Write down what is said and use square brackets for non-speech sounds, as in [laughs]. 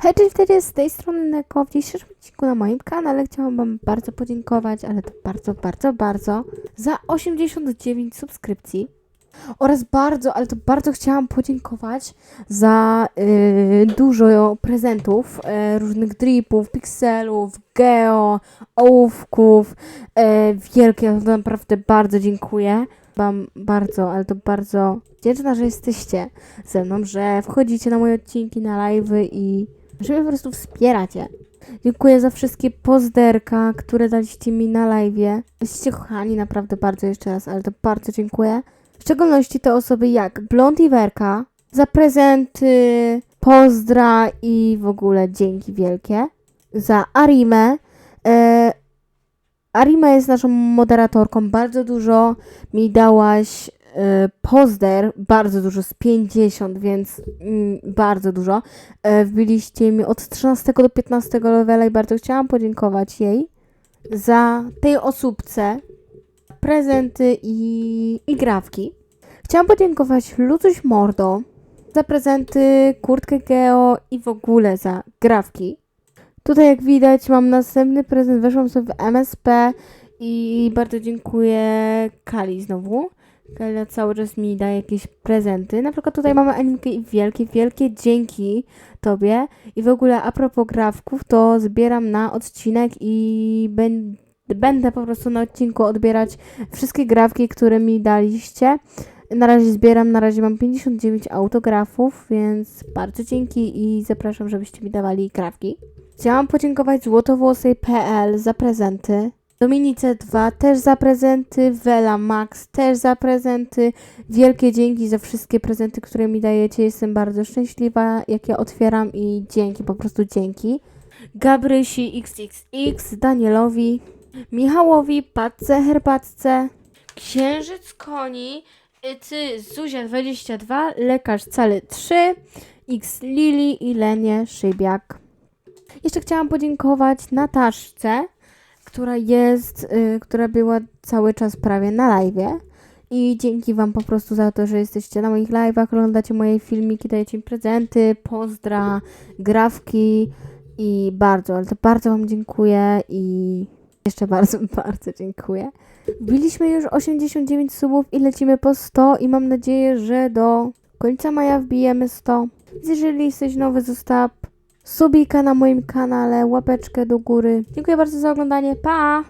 Hej, cześć, wtedy z tej strony Neko. W dzisiejszym odcinku na moim kanale chciałam Wam bardzo podziękować, ale to bardzo, bardzo, bardzo za 89 subskrypcji. Oraz bardzo, ale to bardzo chciałam podziękować za yy, dużo prezentów, yy, różnych dripów, pikselów, geo, ołówków. Yy, wielkie, naprawdę bardzo dziękuję. Wam bardzo, ale to bardzo wdzięczna, że jesteście ze mną, że wchodzicie na moje odcinki, na live'y i że mnie po prostu wspieracie. Dziękuję za wszystkie pozderka, które daliście mi na live'ie. Jesteście kochani naprawdę bardzo jeszcze raz, ale to bardzo dziękuję. W szczególności te osoby jak Blond i Werka za prezenty, pozdra i w ogóle dzięki wielkie. Za Arimę. E, Arima jest naszą moderatorką. Bardzo dużo mi dałaś pozder, bardzo dużo, z 50, więc mm, bardzo dużo. E, wbiliście mi od 13 do 15 levela i bardzo chciałam podziękować jej za tej osóbce prezenty i, i grawki. Chciałam podziękować Lucuś Mordo za prezenty, kurtkę Geo i w ogóle za grawki. Tutaj jak widać mam następny prezent, weszłam sobie w MSP i bardzo dziękuję Kali znowu. Kala cały czas mi daje jakieś prezenty. Na przykład tutaj mamy animkę i wielkie, wielkie dzięki Tobie. I w ogóle a propos grawków, to zbieram na odcinek i będę po prostu na odcinku odbierać wszystkie grawki, które mi daliście. Na razie zbieram, na razie mam 59 autografów, więc bardzo dzięki i zapraszam, żebyście mi dawali grawki. Chciałam podziękować złotowłosej.pl za prezenty. Dominice 2 też za prezenty, Vela Max też za prezenty. Wielkie dzięki za wszystkie prezenty, które mi dajecie. Jestem bardzo szczęśliwa, jak je otwieram i dzięki, po prostu dzięki. Gabrysi XXX, Danielowi, Michałowi, Patce Herbatce, Księżyc Koni, Ty Zuzia 22, Lekarz Cali 3, X Lili i Lenie Szybiak. Jeszcze chciałam podziękować Nataszce, która jest, y, która była cały czas prawie na live. I dzięki Wam po prostu za to, że jesteście na moich live'ach, oglądacie moje filmiki, dajecie mi prezenty, pozdra, grawki i bardzo, ale to bardzo Wam dziękuję i jeszcze [laughs] bardzo, bardzo dziękuję. Wbiliśmy już 89 subów i lecimy po 100 i mam nadzieję, że do końca maja wbijemy 100. Więc jeżeli jesteś nowy, zostaw subika na moim kanale, łapeczkę do góry. Dziękuję bardzo za oglądanie. Pa!